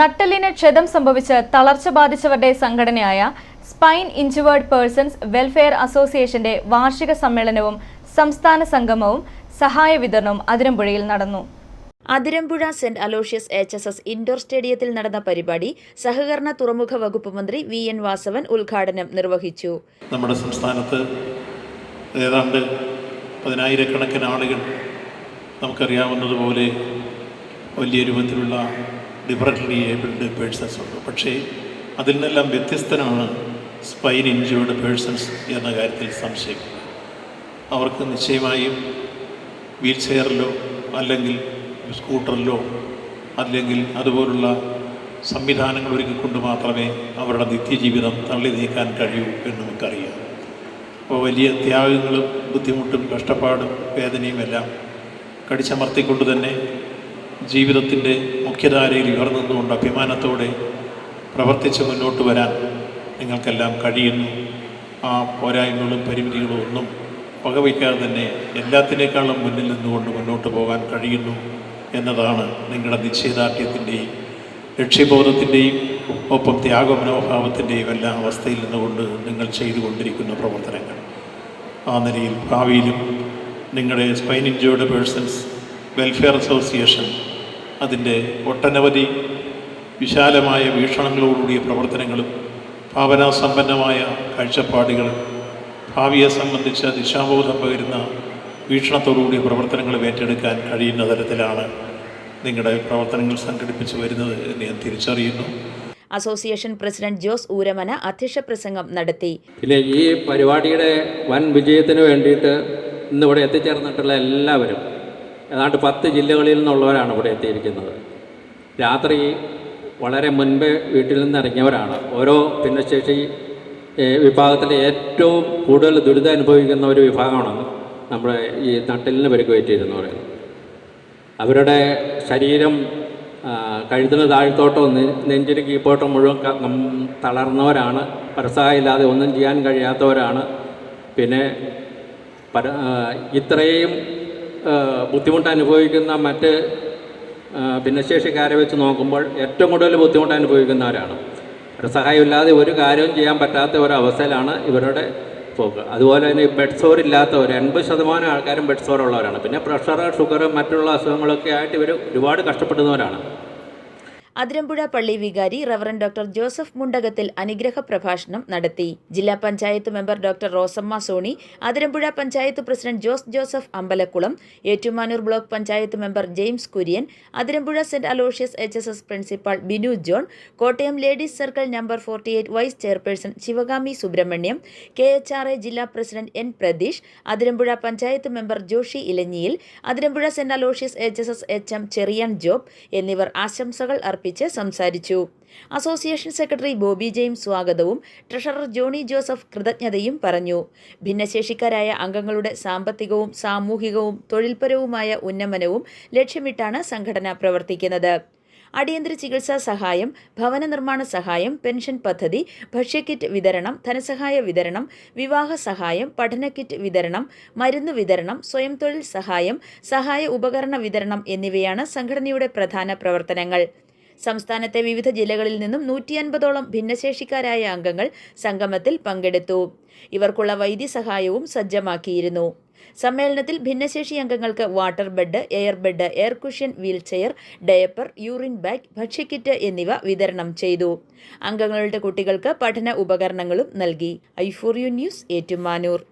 നട്ടെല്ലിന് ക്ഷതം സംഭവിച്ച് തളർച്ച ബാധിച്ചവരുടെ സംഘടനയായ സ്പൈൻ ഇഞ്ചുവേർഡ് പേഴ്സൺസ് വെൽഫെയർ അസോസിയേഷന്റെ വാർഷിക സമ്മേളനവും സംസ്ഥാന സംഗമവും സഹായ വിതരണവും അതിരമ്പുഴയിൽ നടന്നു. Athirampuzha saint Aloysius H S S indoor സ്റ്റേഡിയത്തിൽ നടന്ന പരിപാടി സഹകരണ തുറമുഖ വകുപ്പ് മന്ത്രി വി എൻ വാസവൻ ഉദ്ഘാടനം നിർവഹിച്ചു. നമ്മുടെ സംസ്ഥാനത്ത് ഏതാണ്ട് പതിനായിരക്കണക്കിന് ആളുകൾ നമുക്കറിയാവുന്നതുപോലെ വലിയ രൂപത്തിലുള്ള ഡിഫറന്റ്ലി ഏബിൾഡ് പേഴ്സൺസ് ഉണ്ട്. പക്ഷേ അതിൽ നിന്നെല്ലാം വ്യത്യസ്തനാണ് സ്പൈൻ ഇഞ്ചേർഡ് പേഴ്സൺസ് എന്ന കാര്യത്തിൽ സംശയിക്കുന്നത്. അവർക്ക് നിശ്ചയമായും വീൽ ചെയറിലോ അല്ലെങ്കിൽ സ്കൂട്ടറിലോ അല്ലെങ്കിൽ അതുപോലുള്ള സംവിധാനങ്ങൾ ഒരുക്കിക്കൊണ്ട് മാത്രമേ അവരുടെ നിത്യജീവിതം തള്ളി നീക്കാൻ കഴിയൂ എന്ന് നമുക്കറിയാം. അപ്പോൾ വലിയ ത്യാഗങ്ങളും ബുദ്ധിമുട്ടും കഷ്ടപ്പാടും വേദനയും എല്ലാം കടിച്ചമർത്തിക്കൊണ്ട് തന്നെ ജീവിതത്തിന്റെ മുഖ്യധാരയിൽ ഉയർന്നുകൊണ്ട് അഭിമാനത്തോടെ പ്രവർത്തിച്ച് മുന്നോട്ട് വരാൻ നിങ്ങൾക്കെല്ലാം കഴിയുന്നു. ആ പോരായ്മകളും പരിമിതികളും ഒന്നും വകവയ്ക്കാതെ തന്നെ എല്ലാത്തിനേക്കാളും മുന്നിൽ നിന്നുകൊണ്ട് മുന്നോട്ട് പോകാൻ കഴിയുന്നു എന്നതാണ് നിങ്ങളുടെ നിശ്ചയദാർഢ്യത്തിന്റെയും ലക്ഷ്യബോധത്തിന്റെയും ഒപ്പം ത്യാഗമനോഭാവത്തിന്റെയും എല്ലാ അവസ്ഥയിൽ നിന്നുകൊണ്ട് നിങ്ങൾ ചെയ്തുകൊണ്ടിരിക്കുന്ന പ്രവർത്തനങ്ങൾ. ആ നിലയിൽ ഭാവിയിലും നിങ്ങളുടെ spine injured persons welfare association അതിന്റെ ഒട്ടനവധി വിശാലമായ വീക്ഷണങ്ങളോടുകൂടിയ പ്രവർത്തനങ്ങളും ഭാവനാസമ്പന്നമായ കാഴ്ചപ്പാടുകളും ഭാവിയെ സംബന്ധിച്ച ദിശാബോധം പകരുന്ന വീക്ഷണത്തോടുകൂടിയ പ്രവർത്തനങ്ങൾ ഏറ്റെടുക്കാൻ കഴിയുന്ന തരത്തിലാണ് നിങ്ങളുടെ പ്രവർത്തനങ്ങൾ സംഘടിപ്പിച്ചു വരുന്നത് എന്ന് ഞാൻ തിരിച്ചറിയുന്നു. അസോസിയേഷൻ പ്രസിഡന്റ് ജോസ് ഊരമന അധ്യക്ഷ പ്രസംഗം നടത്തി. പിന്നെ ഈ പരിപാടിയുടെ വൻ വിജയത്തിന് വേണ്ടിയിട്ട് ഇന്നിവിടെ എത്തിച്ചേർന്നിട്ടുള്ള എല്ലാവരും ഏതാണ്ട് പത്ത് ജില്ലകളിൽ നിന്നുള്ളവരാണ് ഇവിടെ എത്തിയിരിക്കുന്നത്. രാത്രി വളരെ മുൻപേ വീട്ടിൽ നിന്ന് ഇറങ്ങിയവരാണ്. ഓരോ ഭിന്നശേഷി വിഭാഗത്തിലെ ഏറ്റവും കൂടുതൽ ദുരിതം അനുഭവിക്കുന്ന ഒരു വിഭാഗമാണ് നമ്മുടെ ഈ നട്ടിലിന് പരിക്കുപറ്റിയെന്ന് പറയുന്നത്. അവരുടെ ശരീരം കഴുതിന് താഴ്ത്തോട്ടോ നെഞ്ചിന് കീപ്പോട്ടോ മുഴുവൻ തളർന്നവരാണ്. പരസഹായമില്ലാതെ ഒന്നും ചെയ്യാൻ കഴിയാത്തവരാണ്. പിന്നെ പര ഇത്രയും ബുദ്ധിമുട്ട് അനുഭവിക്കുന്ന മറ്റ് ഭിന്നശേഷിക്കാരെ വെച്ച് നോക്കുമ്പോൾ ഏറ്റവും കൂടുതൽ ബുദ്ധിമുട്ട് അനുഭവിക്കുന്നവരാണ് സഹായമില്ലാതെ ഒരു കാര്യവും ചെയ്യാൻ പറ്റാത്ത ഒരവസ്ഥയിലാണ് ഇവരുടെ പോക്ക്. അതുപോലെ തന്നെ ബെഡ് സോർ ഇല്ലാത്തവർ എൺപത് ശതമാനം ആൾക്കാരും ബെഡ് സോർ ഉള്ളവരാണ്. പിന്നെ പ്രഷർ ഷുഗർ മറ്റുള്ള അസുഖങ്ങളൊക്കെ ആയിട്ട് ഇവർ ഒരുപാട് കഷ്ടപ്പെടുന്നവരാണ്. അതിരമ്പുഴ പള്ളി വികാരി റവറൻ ഡോക്ടർ ജോസഫ് മുണ്ടകത്തിൽ അനുഗ്രഹ പ്രഭാഷണം നടത്തി. ജില്ലാ panchayat member doctor Rosamma Sony Athirampuzha panchayat president Jose Joseph Ambalakkulam Ettumanoor block panchayat member James Kurian Athirampuzha saint Aloysius H S S principal Binu John Kottayam ladies circle number forty eight vice chairperson Sivagami Subramaniam K H R A ജില്ലാ president N Pratheesh Athirampuzha panchayat member Joshy Elanjiyil Athirampuzha saint Aloysius H S S H M Cherian Job എന്നിവർ ആശംസകൾ അർപ്പിച്ച്. സംസാരിച്ചു. Association secretary Bobby James സ്വാഗതവും treasurer Johnny Joseph കൃതജ്ഞതയും പറഞ്ഞു. ഭിന്നശേഷിക്കാരായ അംഗങ്ങളുടെ സാമ്പത്തികവും സാമൂഹികവും തൊഴിൽപരവുമായ ഉന്നമനവും ലക്ഷ്യമിട്ടാണ് സംഘടന പ്രവർത്തിക്കുന്നത്. അടിയന്തര ചികിത്സാ സഹായം ഭവന നിർമ്മാണ സഹായം പെൻഷൻ പദ്ധതി ഭക്ഷ്യക്കിറ്റ് വിതരണം ധനസഹായ വിതരണം വിവാഹ സഹായം പഠന കിറ്റ് വിതരണം മരുന്ന് വിതരണം സ്വയം തൊഴിൽ സഹായം സഹായ ഉപകരണ വിതരണം എന്നിവയാണ് സംഘടനയുടെ പ്രധാന പ്രവർത്തനങ്ങൾ. സംസ്ഥാനത്തെ വിവിധ ജില്ലകളിൽ നിന്നും നൂറ്റി അൻപതോളം ഭിന്നശേഷിക്കാരായ അംഗങ്ങൾ സംഗമത്തിൽ പങ്കെടുത്തു. ഇവർക്കുള്ള വൈദ്യസഹായവും സജ്ജമാക്കിയിരുന്നു. സമ്മേളനത്തിൽ ഭിന്നശേഷി അംഗങ്ങൾക്ക് water bed air bed air cushion wheel chair diaper urine bag ഭക്ഷ്യക്കിറ്റ് എന്നിവ വിതരണം ചെയ്തു. അംഗങ്ങളുടെ കുട്ടികൾക്ക് പഠന ഉപകരണങ്ങളും നൽകി. I for you news Ettumanoor.